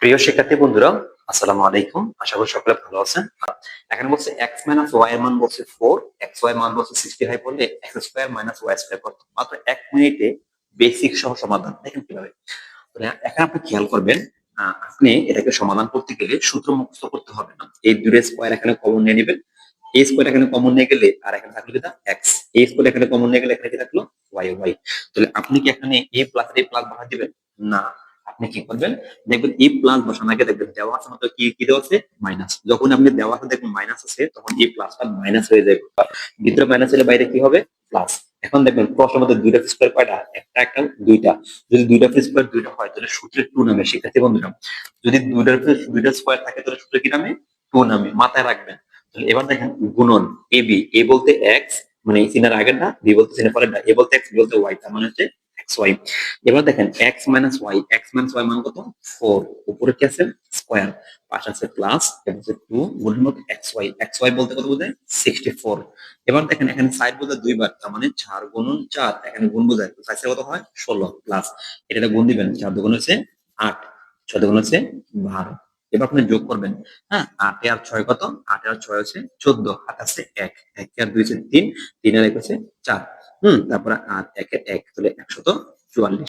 প্রিয় শিক্ষার্থী বন্ধুরা, আসসালামু আলাইকুম। আশা করি সকলে ভালো আছেন। এখানে বলছে এক্স মাইনাস ওয়াই এর মান বলছে ফোর এক্স ওয়াই মান বলছে সিক্সটি ফাইভ বললে X square minus Y square করতে মাত্র এক মিনিটে বেসিক সহ সমাধান। দেখেন কীভাবে। এখানে আপনি খেয়াল করবেন আপনি এটাকে সমাধান করতে গেলে সূত্র মুখস্থ করতে হবে না। এই দুটো স্কোয়ার এখানে কমন নিয়ে নেবেন। এই স্কোয়ার এখানে কমন নিয়ে গেলে আর এখানে থাকল কি এক্স এই স্কোয়ার এখানে কমন নিয়ে গেলে এখানে কি থাকল? ওয়াই ওয়াই তাহলে আপনি কি এখানে এ প্লাস এ প্লাস বাড়া দিবেন? না। আপনি কি করবেন? দেখবেন এই প্লাস বসানোর আগে দেখবেন দেওয়া মতো কি কি দেওয়া আছে? মাইনাস যখন আপনি দেওয়া দেখবেন মাইনাস আছে, তখন এই প্লাসটা মাইনাস হয়ে যাবে। ভিতরে মাইনাস হলে বাইরে কি হবে? প্লাস এখন দেখবেন প্রশ্নের মধ্যে দুইটা স্কোয়ার কয়টা? একটা একটা, দুইটা। যদি দুইটা স্কোয়ার দুইটা হয়, তাহলে সূত্রে টু নামে, শিক্ষার্থী বন্ধুরা। যদি দুইটার দুইটা স্কোয়ার থাকে, তাহলে সূত্রে কি নামে? টু নামে। মাথায় রাখবেন। এবার দেখেন গুণন এ বি এ বলতে এক্স মানে সিনার আগের না বি বলতে সিনার পরের না এ বলতে এক্স বলতে ওয়াই তার মানে হচ্ছে ওয়াই এবার দেখেন X minus Y X minus Y মান কত? ফোর উপরে কি আছে? স্কোয়ার পাশে আছে প্লাস এবং টু গুণের মতো এক্স ওয়াই এক্স ওয়াই বলতে কত বোঝায়? সিক্সটি ফোর এবার দেখেন, এখানে সাইড বোঝায় দুইবার, তার মানে চার গুণন চার, এখানে গুণ বোঝায় সাইড কত হয়? ষোলো প্লাস এটা গুণ দিবেন, চার দুগুণ হচ্ছে আট, ছয় দুগুণ হচ্ছে বারো। এবার আপনি যোগ করবেন হ্যাঁ? আটে আর ছয় কত? আটে আর ছয় হচ্ছে চোদ্দ, হাত আছে এক। এক আর দুই হচ্ছে তিন তিন আর এক হচ্ছে চার। হুম তারপরে আর একের এক তাহলে একশত চুয়াল্লিশ।